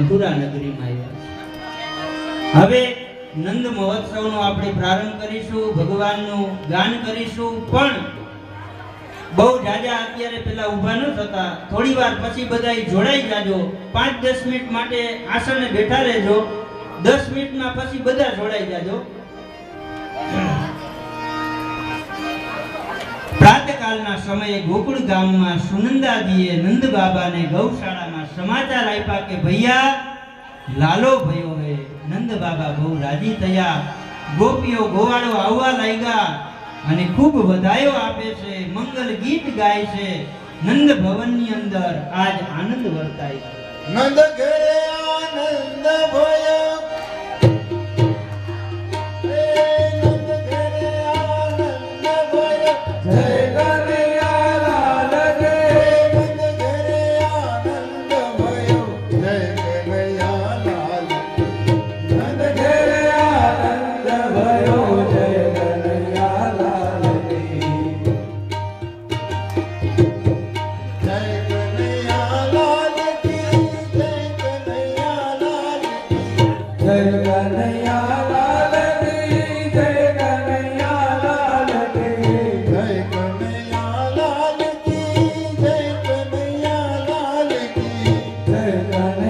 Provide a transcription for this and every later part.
મથુરા નગરીમાં આવ્યા. હવે નંદ મહોત્સવનો આપણે પ્રારંભ કરીશું, ભગવાનનું ગાન કરીશું, પણ બહુ જાજા અત્યારે પેલા ઊભા ન થતા. થોડી વાર પછી બધા જોડાઈ જાજો. પાંચ દસ મિનિટ માટે આસને બેઠા રહેજો. દસ મિનિટમાં પછી બધા જોડાઈ જાજો. પ્રાતકાલના સમયે ગોકુળ ગામમાં સુનંદાજીએ નંદ બાબાને ગૌશાળામાં સમાચાર આપ્યા કે ભૈયા, લાલો ભયો હે. નંદ બાબા બહુ રાજી થયા. ગોપીઓ ગોવાળો આવવા લાગ્યા અને ખૂબ વધાયો આપે છે. મંગલ ગીત ગાય છે. નંદ ભવનની અંદર આજ આનંદ વર્તાય છે. નંદ ઘરે આનંદ ભયો Amen.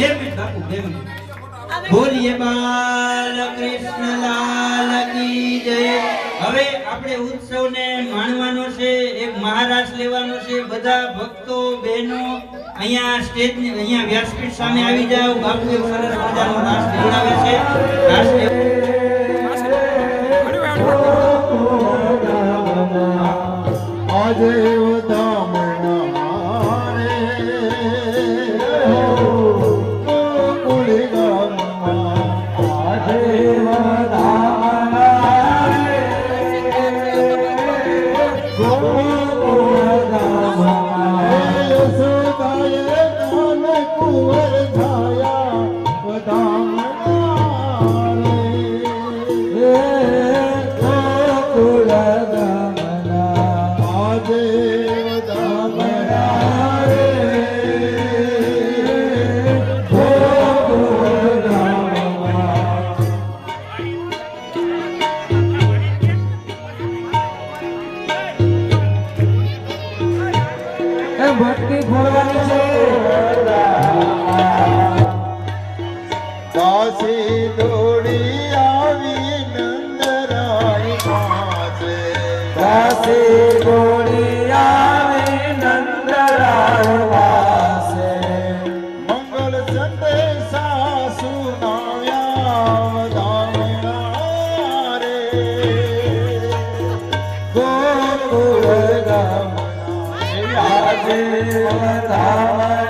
બે મિનિટ બાપુ બે મિનિટ. બોલીએ બાલ કૃષ્ણ લાલ કી જય. હવે આપણે ઉત્સવને માણવાનો છે એક મહારાજ લેવાનો છે બધા ભક્તો બહેનો અહીંયા સ્ટેજ અહીંયા વ્યાસપીઠ સામે આવી જાઓ. બાપુ એક સરસ મજાનો નાશ બોલાવે છે. આજે ઉદામણ મારે. yeah. દેવતા